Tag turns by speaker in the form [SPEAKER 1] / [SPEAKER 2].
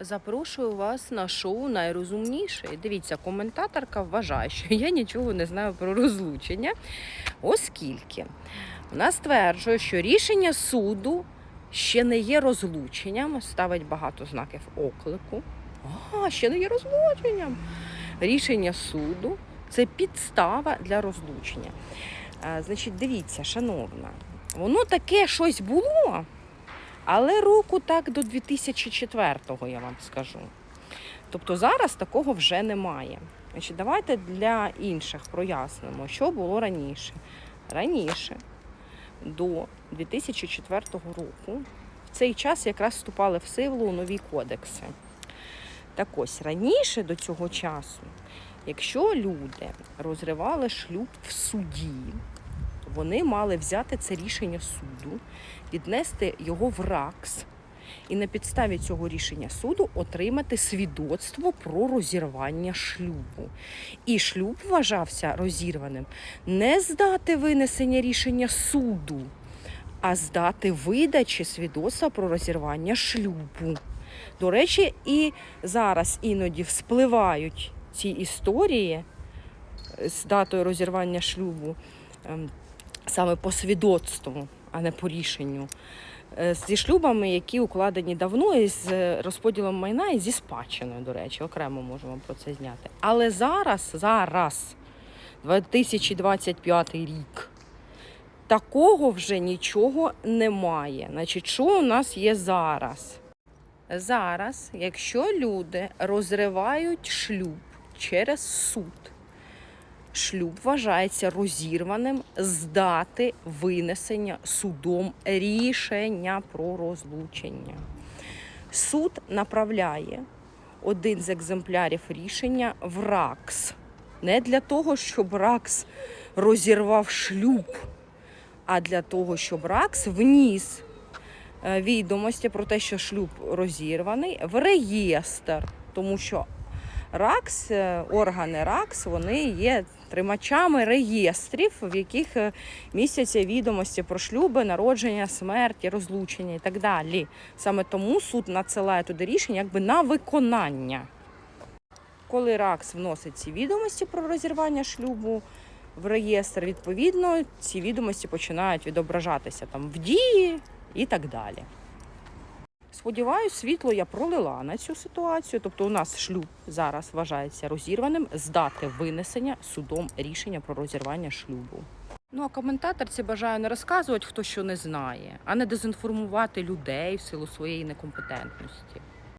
[SPEAKER 1] Запрошую вас на шоу найрозумніше. Дивіться, коментаторка вважає, що я нічого не знаю про розлучення, оскільки вона стверджує, що рішення суду ще не є розлученням, ставить багато знаків оклику. А, ще не є розлученням. Рішення суду це підстава для розлучення. А, значить, дивіться, шановна, воно таке щось було. Але року так до 2004-го, я вам скажу. Тобто зараз такого вже немає. Значить, давайте для інших прояснимо, що було раніше. Раніше, до 2004 року, в цей час якраз вступали в силу нові кодекси. Так ось раніше до цього часу, якщо люди розривали шлюб в суді, вони мали взяти це рішення суду, віднести його в РАКС і на підставі цього рішення суду отримати свідоцтво про розірвання шлюбу. І шлюб вважався розірваним не з дати винесення рішення суду, а з дати видачі свідоцтва про розірвання шлюбу. До речі, і зараз іноді вспливають ці історії з датою розірвання шлюбу ем, саме по свідоцтву, а не по рішенню. Е, Зі шлюбами, які укладені давно, і з е, розподілом майна і зі спадщиною, до речі, окремо можемо про це зняти. Але зараз, зараз, 2025 рік, такого вже нічого немає. Значить, що у нас є зараз? Зараз, якщо люди розривають шлюб через суд, шлюб вважається розірваним з дати винесення судом рішення про розлучення. Суд направляє один з екземплярів рішення в РАКС. Не для того, щоб РАКС розірвав шлюб, а для того, щоб РАКС вніс е, відомості про те, що шлюб розірваний, в реєстр, тому що РАКС, е, органи РАКС, вони є тримачами реєстрів, в яких е, містяться відомості про шлюби, народження, смерті, розлучення і так далі. Саме тому суд надсилає туди рішення якби на виконання. Коли РАКС вносить ці відомості про розірвання шлюбу в реєстр, відповідно, ці відомості починають відображатися там в дії і так далі. Сподіваюсь, світло я пролила на цю ситуацію. Тобто, у нас шлюб зараз вважається розірваним з дати винесення судом рішення про розірвання шлюбу. Ну а коментаторці бажаю не розказувати, хто що не знає, а не дезінформувати людей в силу своєї некомпетентності.